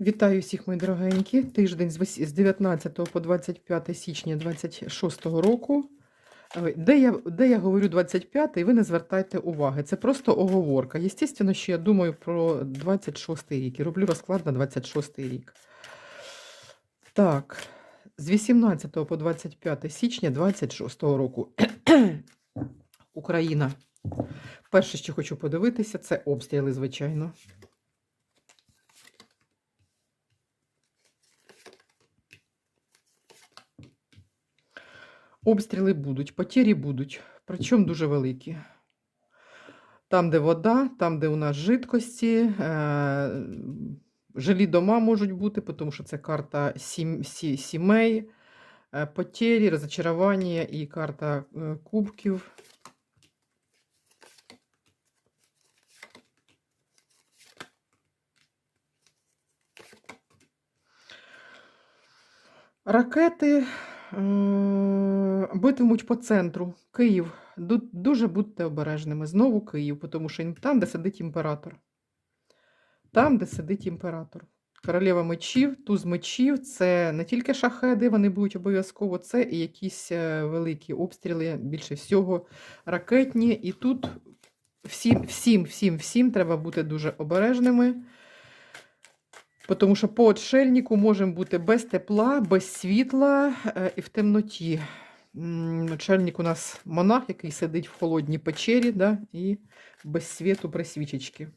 Вітаю всіх, мої дорогенькі. Тиждень з 19 по 25 січня 26 року. Де я, де я говорю 25, ви не звертайте уваги. Це просто оговорка. Єстественно, що я думаю про 26 рік і роблю розклад на 26 рік. Так, з 18 по 25 січня 26 року. Україна. Перше, що хочу подивитися, це обстріли, звичайно. Обстріли будуть, потері будуть, причому дуже великі. Там, де вода, там, де у нас жидкості, е- жилі дома можуть бути, тому що це карта сім, сі, сімей, е, потері, розочарування і карта е, кубків. Ракети битимуть по центру. Київ. Дуже будьте обережними. Знову Київ, тому що там, де сидить імператор. Там, де сидить імператор. Королева мечів, туз мечів це не тільки шахеди, вони будуть обов'язково, це і якісь е, великі обстріли, більше всього ракетні. І тут всім, всім, всім, всім треба бути дуже обережними. Тому що по отшельнику можемо бути без тепла, без світла е, і в темноті. М, Отшельник у нас монах, який сидить в холодній печері, да, і без світу при свічечки.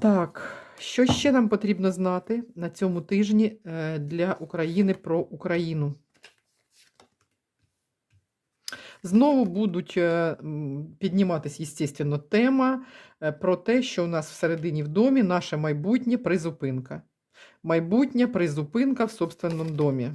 Так, що ще нам потрібно знати на цьому тижні е, для України про Україну? Знову будуть е, м, підніматись, тема е, про те, що у нас всередині в домі наше майбутнє призупинка. Майбутня призупинка в собственному домі.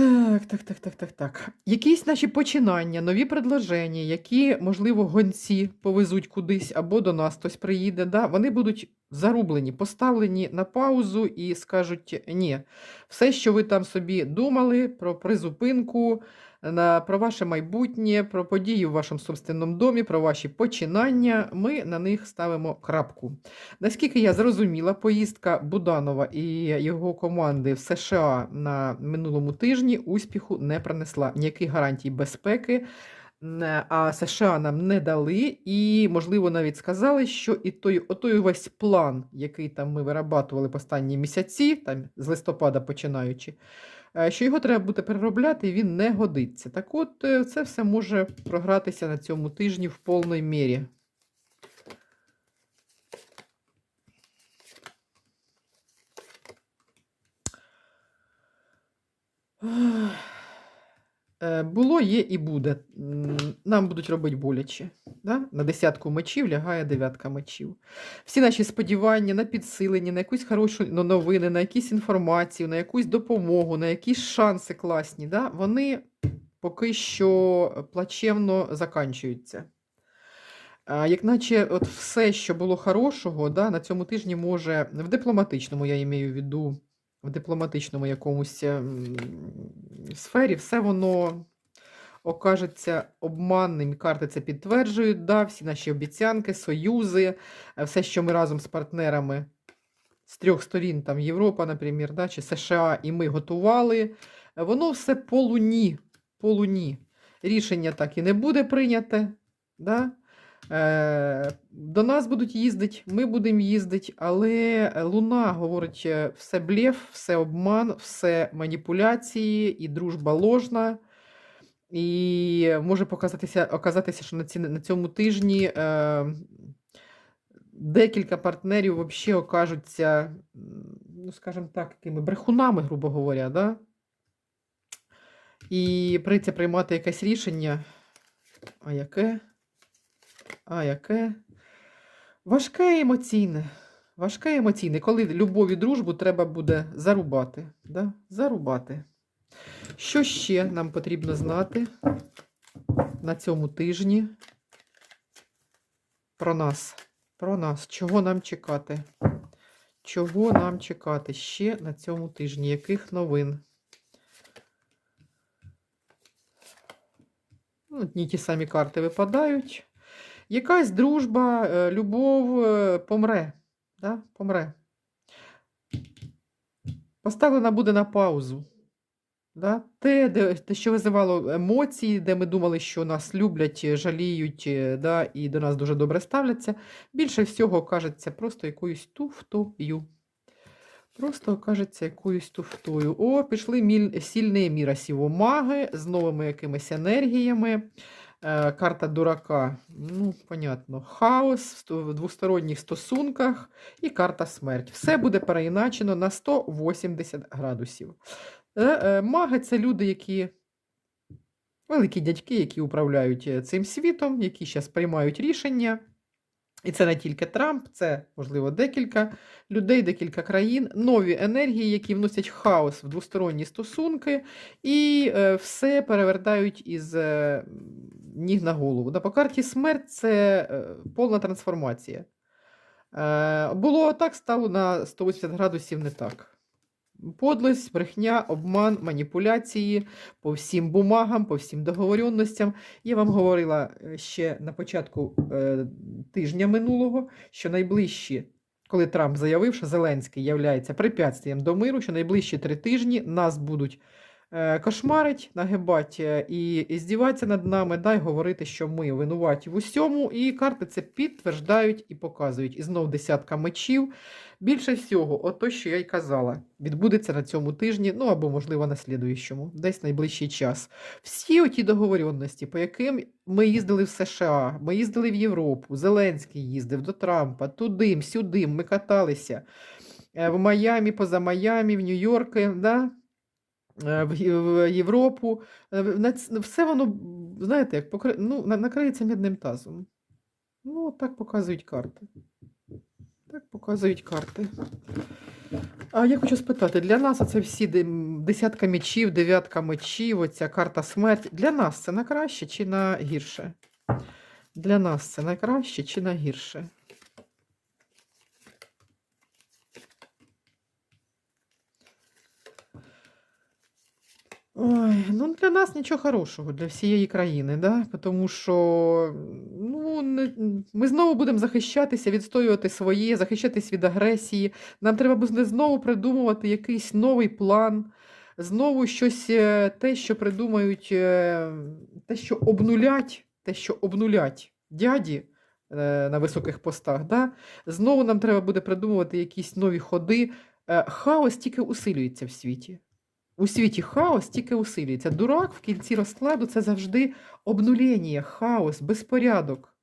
Так, так, так, так, так, так. Якісь наші починання, нові предложення, які, можливо, гонці повезуть кудись або до нас хтось приїде, да, вони будуть зарублені, поставлені на паузу і скажуть: ні, все, що ви там собі думали про призупинку, про ваше майбутнє, про події в вашому собственному домі, про ваші починання, ми на них ставимо крапку. Наскільки я зрозуміла, поїздка Буданова і його команди в США на минулому тижні успіху не принесла ніяких гарантій безпеки. А США нам не дали, і, можливо, навіть сказали, що і той, отой весь план, який там ми вирабатували в останні місяці, там з листопада починаючи, е, що його треба буде переробляти, і він не годиться. Так от, е, це все може програтися на цьому тижні в повній мірі. Е, Було, є і буде. Нам будуть робити боляче. Да? На десятку мечів лягає дев'ятка мечів. Всі наші сподівання на підсилення, на якусь хорошу новини, на якусь інформацію, на якусь допомогу, на якісь шанси класні, да? вони поки що плачевно заканчуються. Як наче от все, що було хорошого, да, на цьому тижні може в дипломатичному, я маю в виду, в дипломатичному якомусь ем, сфері, все воно окажеться обманним. Карти це підтверджують, да, всі наші обіцянки, союзи, е, все, що ми разом з партнерами з трьох сторін, там Європа, наприклад, да, чи США, і ми готували, е, воно все по луні, по луні. Рішення так і не буде прийняте. Да? Е, До нас будуть їздити, ми будемо їздити, але Луна говорить, все блеф, все обман, все маніпуляції і дружба ложна. І може показатися, оказатися, що на, ці, на цьому тижні е, декілька партнерів взагалі окажуться, ну, скажімо так, якими брехунами, грубо говоря, да? І прийдеться приймати якесь рішення. А яке? А яке? Важке емоційне. Важке емоційне. Коли любов і дружбу треба буде зарубати. Да? Зарубати. Що ще нам потрібно знати на цьому тижні про нас? Про нас. Чого нам чекати? Чого нам чекати ще на цьому тижні? Яких новин? Ну, одні ті самі карти випадають. Якась дружба, е, любов е, помре. Да? Помре. Поставлена буде на паузу. Да? Те, де, те, що визивало емоції, де ми думали, що нас люблять, жаліють е, да, і до нас дуже добре ставляться, більше всього кажеться просто якоюсь туфтою. Просто кажеться якоюсь туфтою. О, пішли міль... сильні міра сівомаги з новими якимись енергіями. Е, карта дурака. Ну, понятно. Хаос в двосторонніх стосунках і карта смерть. Все буде переіначено на 180 градусів. Е, е, Маги це люди, які великі дядьки, які управляють е, цим світом, які зараз приймають рішення. І це не тільки Трамп, це, можливо, декілька людей, декілька країн, нові енергії, які вносять хаос в двосторонні стосунки, і все перевертають із ніг на голову. Да, по карті смерть це повна трансформація. Було так, стало на 180 градусів не так. Подлость, брехня, обман, маніпуляції по всім бумагам, по всім договоренностям. Я вам говорила е, ще на початку е, тижня минулого, що найближчі, коли Трамп заявив, що Зеленський являється препятствием до миру, що найближчі три тижні нас будуть кошмарить, нагибать е, і, здіватися над нами, дай говорити, що ми винуваті в усьому. І карти це підтверждають і показують. І знов десятка мечів. Більше всього, ото, що я й казала, відбудеться на цьому тижні, ну або, можливо, на слідуючому, десь найближчий час. Всі оті договоренності, по яким ми їздили в США, ми їздили в Європу, Зеленський їздив до Трампа, туди, сюди, ми каталися е, в Майамі, поза Майамі, в Нью-Йорк, да? Е, в Європу. Е, Все воно, знаєте, як покри... ну, накриється мідним тазом. Ну, так показують карти. Так показують карти. А я хочу спитати, для нас оце всі десятка мечів, дев'ятка мечів, оця карта смерть. Для нас це на краще чи на гірше? Для нас це на краще чи на гірше? Ой, ну для нас нічого хорошого, для всієї країни, да? тому що ну, не, ми знову будемо захищатися, відстоювати своє, захищатись від агресії. Нам треба буде знову придумувати якийсь новий план, знову щось е, те, що придумають, е, те, що обнулять, те, що обнулять дяді е, на високих постах. Да? Знову нам треба буде придумувати якісь нові ходи. Хаос тільки усилюється в світі. У світі хаос тільки усилюється. Дурак в кінці розкладу це завжди обнулення, хаос, безпорядок.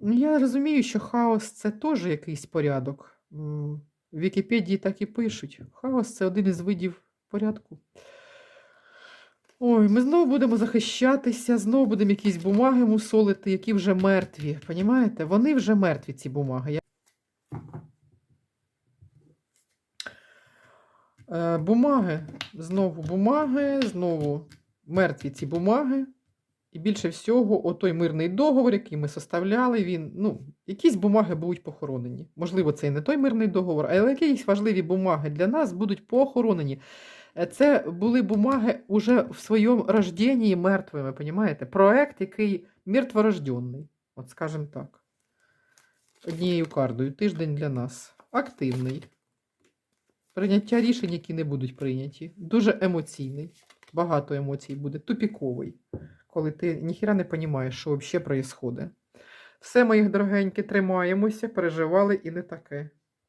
Ну, Я розумію, що хаос це теж якийсь порядок. В Вікіпедії так і пишуть. Хаос це один із видів порядку. Ой, ми знову будемо захищатися, знову будемо якісь бумаги мусолити, які вже мертві. Понімаєте? Вони вже мертві, ці бумаги. Я- Е, бумаги, знову бумаги, знову мертві ці бумаги. І більше всього, отой мирний договор, який ми составляли, він, ну, якісь бумаги будуть похоронені. Можливо, це і не той мирний договор, але якісь важливі бумаги для нас будуть похоронені. Е, Це були бумаги уже в своєму рожденні мертвими, понімаєте? Проект, який мертворожденний, от скажімо так. Однією кардою. Тиждень для нас. Активний. Прийняття рішень, які не будуть прийняті. Дуже емоційний. Багато емоцій буде. Тупіковий. Коли ти ніхіра не розумієш, що взагалі відбувається. Все, мої дорогенькі, тримаємося, переживали і не таке.